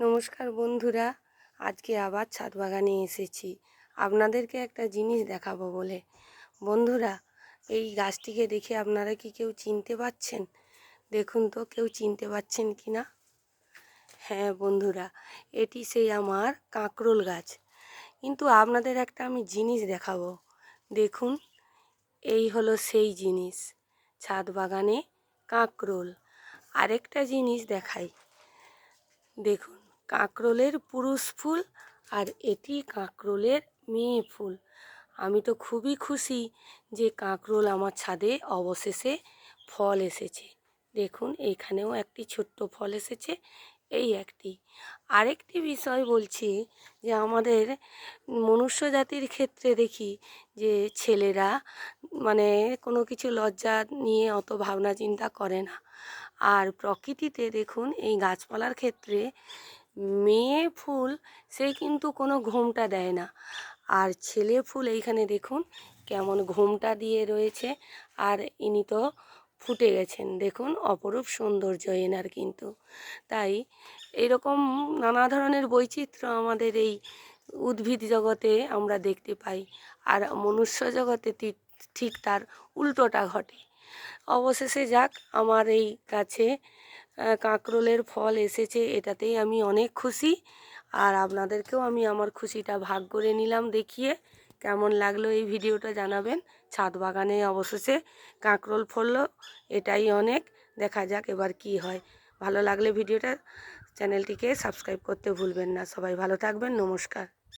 নমস্কার বন্ধুরা, আজকে আবার ছাদ বাগানে এসেছি। আপনাদেরকে একটা জিনিস দেখাবো বলে। বন্ধুরা, এই গাছটিকে দেখে আপনারা কি কেউ চিনতে পারছেন দেখুন তো, কেউ চিনতে পারছেন কি না? হ্যাঁ বন্ধুরা, এটি সেই আমার কাঁকরোল গাছ। কিন্তু আপনাদের একটা আমি জিনিস দেখাবো। দেখুন, এই হলো সেই জিনিস, ছাদ বাগানে কাঁকরোল। আরেকটা জিনিস দেখাই। দেখুন কাঁকরোলের পুরুষ ফুল আর এটি কাঁকরোলের মেয়ে ফুল। আমি তো খুবই খুশি যে কাঁকরোল আমার ছাদে অবশেষে ফল এসেছে। দেখুন এইখানেও একটি ছোট্ট ফল এসেছে, এই একটি। আরেকটি বিষয় বলছি যে আমাদের মনুষ্য জাতির ক্ষেত্রে দেখি যে ছেলেরা মানে কোনো কিছু লজ্জা নিয়ে অত ভাবনা চিন্তা করে না। আর প্রকৃতিতে দেখুন, এই গাছপালার ক্ষেত্রে মেয়ে ফুল, সে কিন্তু কোনো ঘোমটা দেয় না। আর ছেলে ফুল এইখানে দেখুন কেমন ঘোমটা দিয়ে রয়েছে। আর ইনি তো ফুটে গেছেন, দেখুন অপরূপ সৌন্দর্য এনার কিন্তু। তাই এরকম নানা ধরনের বৈচিত্র্য আমাদের এই উদ্ভিদ জগতে আমরা দেখতে পাই। আর মনুষ্য জগতে ঠিক তার উল্টোটা ঘটে। অবশেষে যাক, আমার এই গাছে কাঁকরোলের ফল এসেছে, এটাতেই আমি অনেক খুশি। আর আপনাদেরকেও আমি আমার খুশিটা ভাগ করে নিলাম দেখিয়ে। কেমন লাগল এই ভিডিওটা জানাবেন। ছাদ বাগানে অবশেষে কাঁকরোল ফললো, এটাই অনেক। দেখা যাক এবার কি হয়। ভালো লাগলে ভিডিওটা, চ্যানেলটিকে সাবস্ক্রাইব করতে ভুলবেন না। সবাই ভালো থাকবেন। নমস্কার।